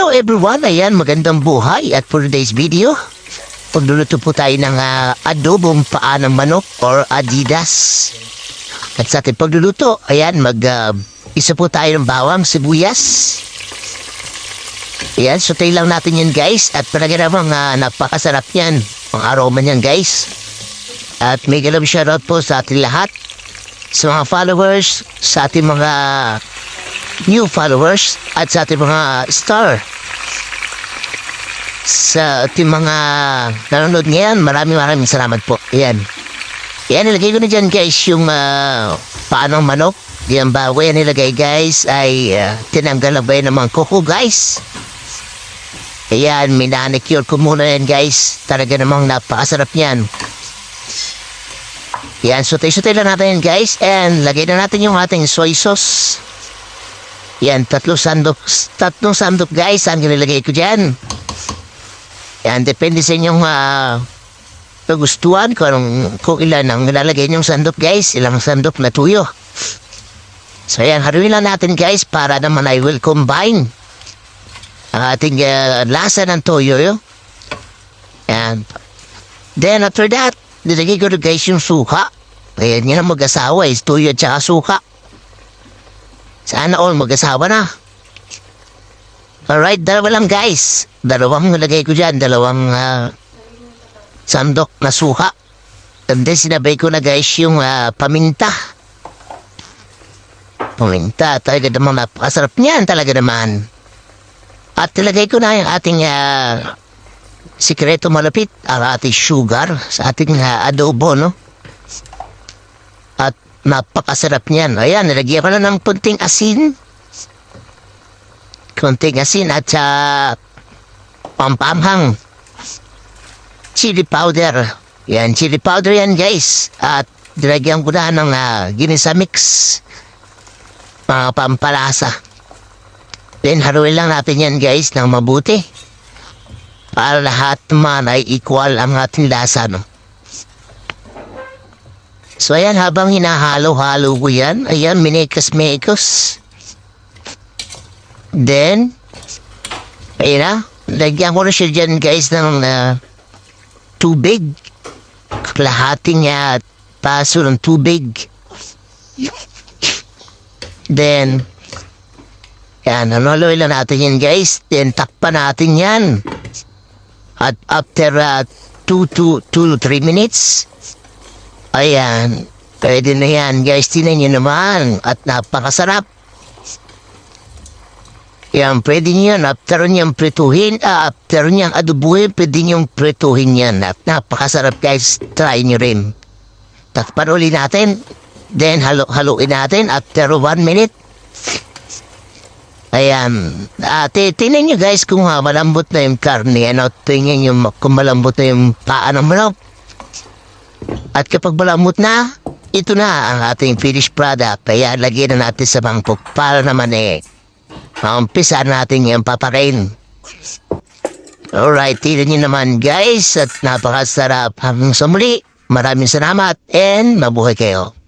Hello everyone, ayan magandang buhay at for today's video, pagluluto po tayo ng ah, adobong paa ng manok or adidas. At sa ating pagluluto, ayan mag ah, isa po tayo ng bawang sibuyas. Ayan, sutay lang natin yan guys at talaga namang ah, napakasarap yan. Ang aroma niyan guys. At may galab shoutout po sa ating lahat. Sa mga followers, sa ating mga new followers at sa ating mga star. Sa ating mga nanonood ngayon, maraming maraming salamat po. Ayan. Ayan, nilagay ko na dyan guys yung uh, paanong manok. Yan bago yan nilagay guys ay uh, tinanggal na ba yun ng mga kuko guys. Ayan, minanicure ko muna yan guys. Talaga namang napakasarap yan. Yan, sutay-sutay lang natin yan guys. And lagay na natin yung ating soy sauce. Yan, tatlo sandok, tatlong sandok guys, ang nilagay ko dyan. Yan, depende sa inyong uh, kagustuhan kung, anong, kung ilan ang nilalagay niyong sandok guys, ilang sandok na tuyo. So yan, haruin lang natin guys para naman I will combine ang ating uh, lasa ng toyo. Yo. And then after that, nilagay ko guys yung suka. Ayan yan ang mag-asawa is toyo at saka suka. Sana all mag-asawa na. Alright, dalawa lang guys. Dalawang nilagay ko dyan, dalawang ah, sandok na suka. And then sinabay ko na guys yung ah, paminta. Paminta, talaga naman napakasarap niyan talaga naman. At nilagay ko na yung ating ah, sikreto malapit, ang ating sugar sa ating ah, adobo, no? At napakasarap niyan. Ayan, nilagyan ko na ng punting asin. Kunting asin at sa pampamhang. Chili powder. Yan, chili powder yan guys. At nilagyan ko na ng uh, ginisa mix. Mga pampalasa. Then haruin lang natin yan guys ng mabuti. Para lahat man ay equal ang ating lasa, no? So ayan, habang hinahalo-halo ko yan, ayan, minekas-mekos. Then, ayun na, lagyan ko na siya dyan guys ng uh, tubig. Kalahating uh, paso ng tubig. Then, yan, analoy lang natin yan guys. Then, takpan natin yan. At after 2 to 2 to 3 minutes, Ayan, pwede na yan. Guys, tinan nyo naman. At napakasarap. Yan, pwede nyo yan, after nyo prituhin, ah, after nyo adubuhin, pwede nyo prituhin yan. At napakasarap guys, try nyo rin. Takpan uli natin, then halo haluin natin. After 1 minute. Ayan, ah, ti- tingnan nyo guys kung ha, malambot na yung karne, ano, tingnan nyo kung malambot na yung paa ng manok. At kapag malamot na, ito na ang ating finished product. Kaya lagyan na natin sa mangkok para naman eh, maumpisa natin yung papakain. Alright, tignan nyo naman guys at napakasarap. Hanggang sa muli, maraming salamat and mabuhay kayo.